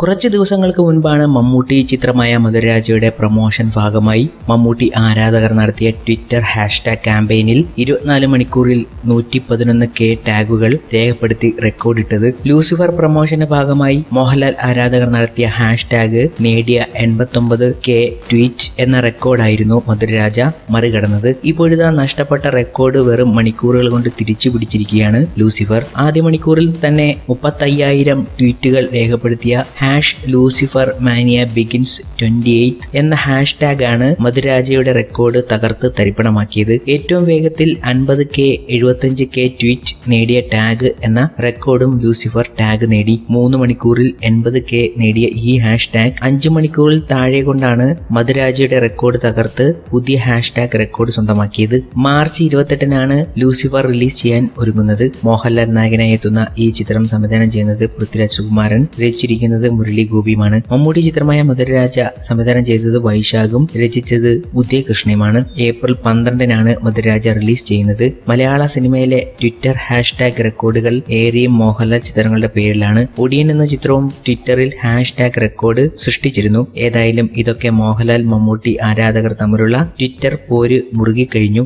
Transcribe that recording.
കുറച്ച് ദിവസങ്ങൾക്ക് മുൻപാണ് മമ്മൂട്ടി ചിത്രമായ മധുരരാജയുടെ പ്രൊമോഷൻ ഭാഗമായി മമ്മൂട്ടി ആരാധകർ നടത്തിയ ട്വിറ്റർ ഹാഷ്ടാഗ് ക്യാമ്പയിനിൽ ഇരുപത്തിനാല് മണിക്കൂറിൽ നൂറ്റി പതിനൊന്ന് കെ ടാഗുകൾ രേഖപ്പെടുത്തി റെക്കോർഡിട്ടത്. ലൂസിഫർ പ്രൊമോഷന്റെ ഭാഗമായി മോഹൻലാൽ ആരാധകർ നടത്തിയ ഹാഷ്ടാഗ് നേടിയ എൺപത്തൊമ്പത് കെ ട്വീറ്റ് എന്ന റെക്കോർഡായിരുന്നു മധുരരാജ മറികടന്നത്. ഇപ്പോഴിതാ നഷ്ടപ്പെട്ട റെക്കോർഡ് വെറും മണിക്കൂറുകൾ കൊണ്ട് തിരിച്ചു പിടിച്ചിരിക്കുകയാണ് ലൂസിഫർ. ആദ്യ മണിക്കൂറിൽ തന്നെ മുപ്പത്തയ്യായിരം ട്വീറ്റുകൾ രേഖപ്പെടുത്തിയ hash Lucifer mania begins twenty eight എന്ന ഹാഷ്ടാഗ് ആണ് മധുരാജയുടെ റെക്കോർഡ് തകർത്ത് തരിപ്പണമാക്കിയത്. ഏറ്റവും വേഗത്തിൽ അൻപത് കെ എഴുപത്തഞ്ച് കെ ട്വീറ്റ് നേടിയ ടാഗ് എന്ന റെക്കോർഡും ലൂസിഫർ ടാഗ് നേടി. മൂന്ന് മണിക്കൂറിൽ എൺപത് കെ നേടിയ ഈ ഹാഷ് ടാഗ് അഞ്ചു മണിക്കൂറിൽ താഴെ കൊണ്ടാണ് മധുരാജയുടെ റെക്കോർഡ് തകർത്ത് പുതിയ ഹാഷ് ടാഗ് റെക്കോർഡ് സ്വന്തമാക്കിയത്. മാർച്ച് ഇരുപത്തെട്ടിനാണ് ലൂസിഫർ റിലീസ് ചെയ്യാൻ ഒരുങ്ങുന്നത്. മോഹൻലാൽ നായകനായി എത്തുന്ന ഈ ചിത്രം സംവിധാനം ചെയ്യുന്നത് പൃഥ്വിരാജ് സുകുമാരൻ. രചിച്ചിരിക്കുന്നത് മുരളി ഗോപിയുമാണ് മമ്മൂട്ടി ചിത്രമായ മധുരരാജ സംവിധാനം ചെയ്തത് വൈശാഖും രചിച്ചത് ഉദയകൃഷ്ണയുമാണ്. ഏപ്രിൽ പന്ത്രണ്ടിനാണ് മധുരരാജ റിലീസ് ചെയ്യുന്നത്. മലയാള സിനിമയിലെ ട്വിറ്റർ ഹാഷ്ടാഗ് റെക്കോർഡുകൾ ഏറിയും മോഹൻലാൽ ചിത്രങ്ങളുടെ പേരിലാണ്. ഒടിയൻ എന്ന ചിത്രവും ട്വിറ്ററിൽ ഹാഷ്ടാഗ് റെക്കോർഡ് സൃഷ്ടിച്ചിരുന്നു. ഏതായാലും ഇതൊക്കെ മോഹൻലാൽ മമ്മൂട്ടി ആരാധകർ തമ്മിലുള്ള ട്വിറ്റർ പോര് മുറുകിക്കഴിഞ്ഞു.